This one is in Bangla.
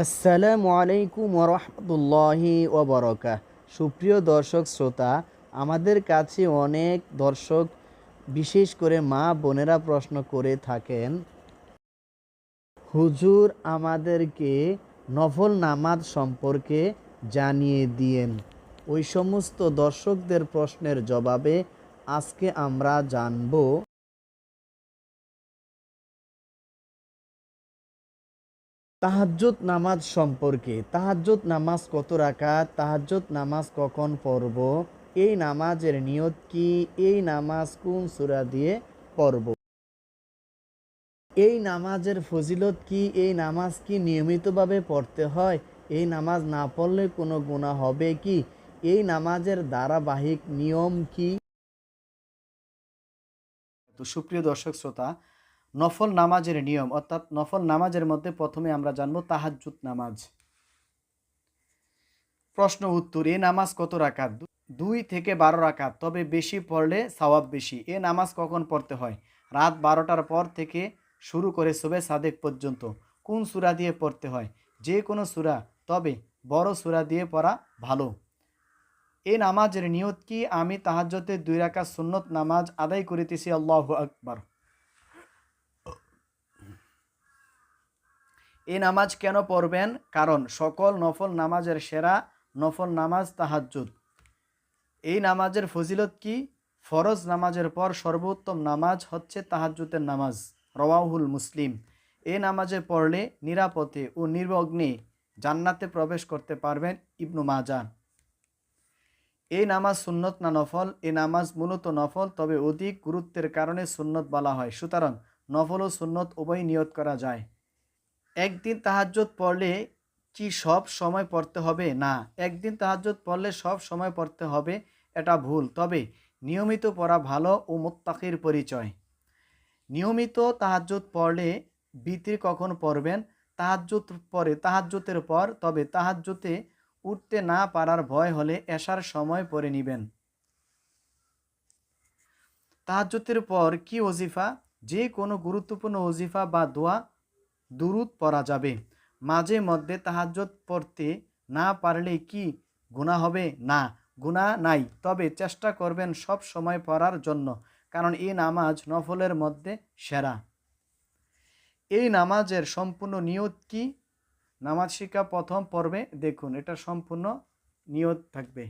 আসসালামু আলাইকুম ওরহমতুল্লাহি ওবরকা সুপ্রিয় দর্শক শ্রোতা, আমাদের কাছে অনেক দর্শক বিশেষ করে মা বোনেরা প্রশ্ন করে থাকেন, হুজুর, আমাদেরকে নফল নামাজ সম্পর্কে জানিয়ে দিয়েন। ওই সমস্ত দর্শকদের প্রশ্নের জবাবে আজকে আমরা জানব তাহাজ্জুদ নামাজ সম্পর্কে। তাহাজ্জুদ নামাজ কত রাকাত? তাহাজ্জুদ নামাজ কখন পড়ব? এই নামাজের নিয়ত কি? এই নামাজ কোন সূরা দিয়ে পড়ব? এই নামাজের ফজিলত কি? এই নামাজ কি নিয়মিতভাবে পড়তে হয়? এই নামাজ না পড়লে কোনো গুণা হবে কি? এই নামাজের ধারাবাহিক নিয়ম কি? তো সুপ্রিয় দর্শক, শ্রোতা নফল নামাজের নিয়ম, অর্থাৎ নফল নামাজের মধ্যে প্রথমে আমরা জানব তাহাজ্জুদ নামাজ। প্রশ্ন উত্তর, এ নামাজ কত রাকাত? দুই থেকে বারো রাকাত, তবে বেশি পড়লে সওয়াব বেশি। এ নামাজ কখন পড়তে হয়? রাত বারোটার পর থেকে শুরু করে শোবে সাদেক পর্যন্ত। কোন সূরা দিয়ে পড়তে হয়? যে কোনো সূরা, তবে বড় সূরা দিয়ে পড়া ভালো। এ নামাজের নিয়ত কি? আমি তাহাজ্জতে দুই রাকাত সুন্নত নামাজ আদায় করিতেছি, আল্লাহ আকবার। এই নামাজ কেন পড়বেন? কারণ সকল নফল নামাজের সেরা নফল নামাজ তাহাজ্জুদ। এই নামাজের ফজিলত কি? ফরজ নামাজের পর সর্বোত্তম নামাজ হচ্ছে তাহাজ্জুদের নামাজ, রওয়াহুল মুসলিম। এই নামাজে পড়লে নিরাপদে ও নির্বগ্নে জান্নাতে প্রবেশ করতে পারবেন ইবনু মাজান এই নামাজ সুন্নত না নফল? এ নামাজ মূলত নফল, তবে অধিক গুরুত্বের কারণে সুন্নত বলা হয়। সুতরাং নফল ও সুন্নত উভয় নিয়ত করা যায়। একদিন তাহাজ্জুদ পড়লে কি সব সময় পড়তে হবে? না, একদিন তাহাজ্জুদ পড়লে সব সময় পড়তে হবে, এটা ভুল। তবে নিয়মিত পড়া ভালো ও মোত্তাকির পরিচয়। নিয়মিত তাহাজ্জুদ পড়লে বিতির কখন পড়বেন? তাহাজ্জুদ পরে তাহাজ্জুতের পর, তবে তাহাজ্জুতে উঠতে না পারার ভয় হলে এশার সময় পড়ে নেবেন। তাহাজ্জুতের পর কি ওজিফা? যে কোনো গুরুত্বপূর্ণ ওজিফা বা দোয়া দুরুদ পড়া যাবে। মাঝে মধ্যে তাহাজ্জুদ পড়তে না পারলে কি গুনাহ হবে? না, গুনাহ নাই। তবে চেষ্টা করবেন সব সময় পড়ার জন্য, কারণ এই নামাজ নফলের মধ্যে সেরা। এই নামাজের সম্পূর্ণ নিয়ত কি? নামাজ শিক্ষা প্রথম পর্বে দেখুন, এটা সম্পূর্ণ নিয়ত থাকবে।